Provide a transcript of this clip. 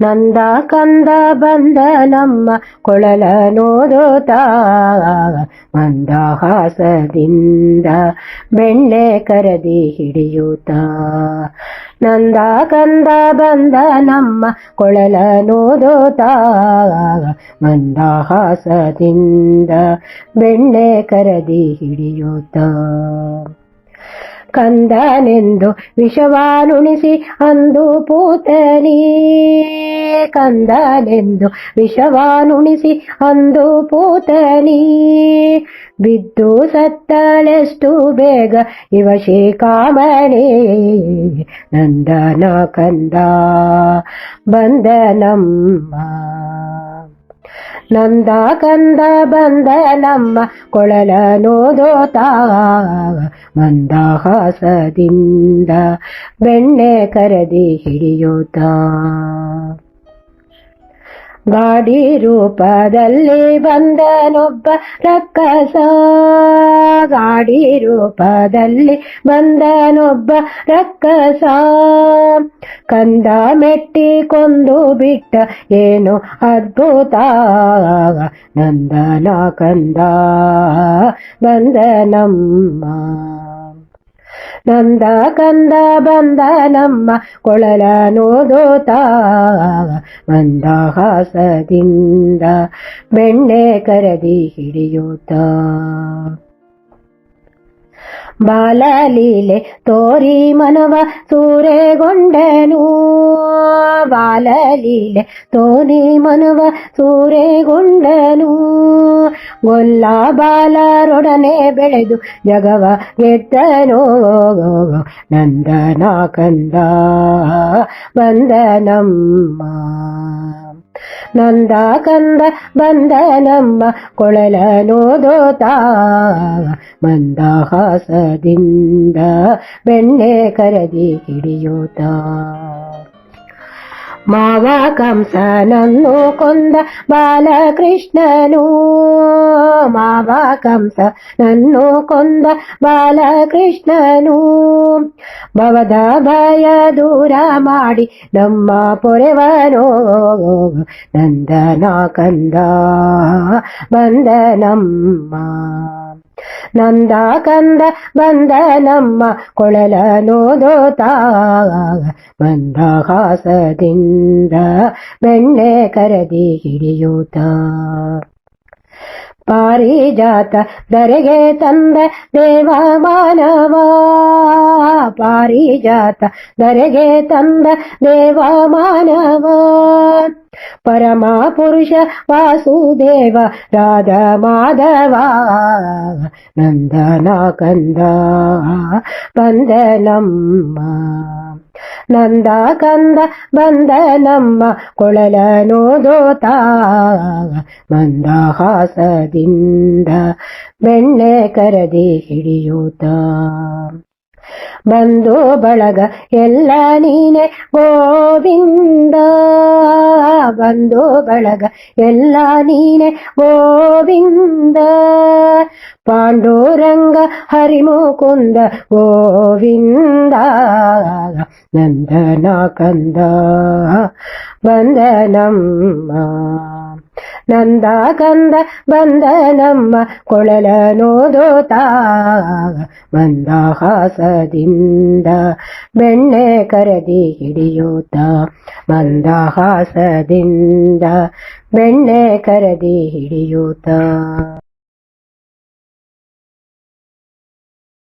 ನಂದ ಕಂದ ಬಂದ ನಮ್ಮ ಕೊಳಲ ನೋದೋತ. ಮಂದಹಾಸದಿಂದ ಬೆಣ್ಣೆ ಕರದಿ ಹಿಡಿಯೂತ. ನಂದ ಕಂದ ಬಂದ ನಮ್ಮ ಕೊಳಲ ನೋದೋತ. ಮಂದಹಾಸದಿಂದ ಬೆಣ್ಣೆ ಕರದಿ ಹಿಡಿಯೂತ. ಕಂದನೆಂದು ವಿಷವಾನುಣಿಸಿ ಅಂದು ಪೂತನಿ ಕಂದನೆಂದು ವಿಷವಾನುಣಿಸಿ ಅಂದು ಪೂತನಿ ಬಿದ್ದು ಸತ್ತಳೆಷ್ಟು ಬೇಗ ಇವ ಶ್ರೀಕಾಮಣಿ. ನಂದನ ಕಂದ ಬಂದ ನಂದ ಕಂದ ಬಂದ ನಮ್ಮ ಕೊಳಲ ನೋದೋತ ಮಂದಹಾಸದಿಂದ ಬೆಣ್ಣೆ ಕರದಿ ಹಿಡಿಯೋತ ಗಾಡಿ ರೂಪದಲ್ಲಿ ಬಂದನೊಬ್ಬ ರಕ್ಕಸ. ಗಾಡಿ ರೂಪದಲ್ಲಿ ಬಂದನೊಬ್ಬ ರಕ್ಕಸ. ಕಂದ ಮೆಟ್ಟಿ ಕೊಂದು ಬಿಟ್ಟ ಏನು ಅದ್ಭುತ. ನಂದನ ಕಂದ ಬಂದ ನಮ್ಮ ನಂದ ಕಂದ ಬಂದ ನಮ್ಮ ಕೊಳಲ ನೋದೋತ ಮಂದಹಾಸದಿಂದ ಬೆಣ್ಣೆ ಕರದಿ ಹಿಡಿಯೂತ ಬಾಲಲೀಲೆ ತೋರಿ ಮನವ ಸೂರೆಗೊಂಡನು ಬಾಲಲೀಲೆ ತೋರಿ ಮನವ ಸೂರೆಗೊಂಡನು ಗೊಲ್ಲ ಬಾಲರೊಡನೆ ಬೆಳೆದು ಜಗವ ಗೆದ್ದನು ನಂದನ ಕಂದ ಬಂದ ನಮ್ಮ ನಂದ ಕಂದ ಬಂದ ನಮ್ಮ ಕೊಳಲ ನೋದೋತ ಮಂದಹಾಸದಿಂದ ಬೆಣ್ಣೆ ಕರದಿ ಹಿಡಿಯೋತ ಮಾವ ಕಂಸನನ್ನು ಕೊಂದ ಬಾಲಕೃಷ್ಣನು ಮಾವ ಕಂಸ ನನ್ನು ಕೊಂದ ಬಾಲಕೃಷ್ಣನು ಭವದ ಭಯ ದೂರ ಮಾಡಿ ನಮ್ಮ ಪೊರೆವನೋ ನಂದನ ಕಂದ ಬಂದ ನಮ್ಮ ನಂದ ಕಂದ ಬಂದ ನಮ್ಮ ಕೊಳಲ ನೋದೋತ ಮಂದಹಾಸದಿಂದ ಬೆಣ್ಣೆ ಕರದಿ ಹಿಡಿಯೂತ ಪಾರಿಜಾತ ಧರೆಗೆ ತಂದ ದೇವ ಮಾನವ ಪಾರಿಜಾತ ಧರೆಗೆ ತಂದ ದೇವ ಮಾನವ ಪರಮ ಪುರುಷ ವಾಸುದೇವ ರಾಧ ಮಾಧವ ನಂದನ ಕಂದ ಬಂದನಮ್ಮ, ನಂದ ಕಂದ ಬಂದನಮ್ಮ ಕೊಳಲ ನೋದೋತ ಮಂದಹಾಸದಿಂದ ಬೆಣ್ಣೆ ಕರದಿ ಹಿಡಿಯೂತ ಬಂದು ಬಳಗ ಎಲ್ಲ ನೀನೆ ಗೋವಿಂದ ಬಂದು ಬಳಗ ಎಲ್ಲ ನೀನೆ ಗೋವಿಂದ. ಪಾಂಡುರಂಗ ಹರಿಮುಕುಂದ ಗೋವಿಂದ ನಂದನ ಕಂದ ಬಂದ ನಮ್ಮ ನಂದ ಕಂದ ಬಂದ ನಮ್ಮ ಕೊಳಲ ನೋದೋತ ಮಂದಹಾಸದಿಂದ ಬೆಣ್ಣೆ ಕರದಿ ಹಿಡಿಯೂತ ಮಂದಹಾಸದಿಂದ ಬೆಣ್ಣೆ ಕರದಿ ಹಿಡಿಯೂತ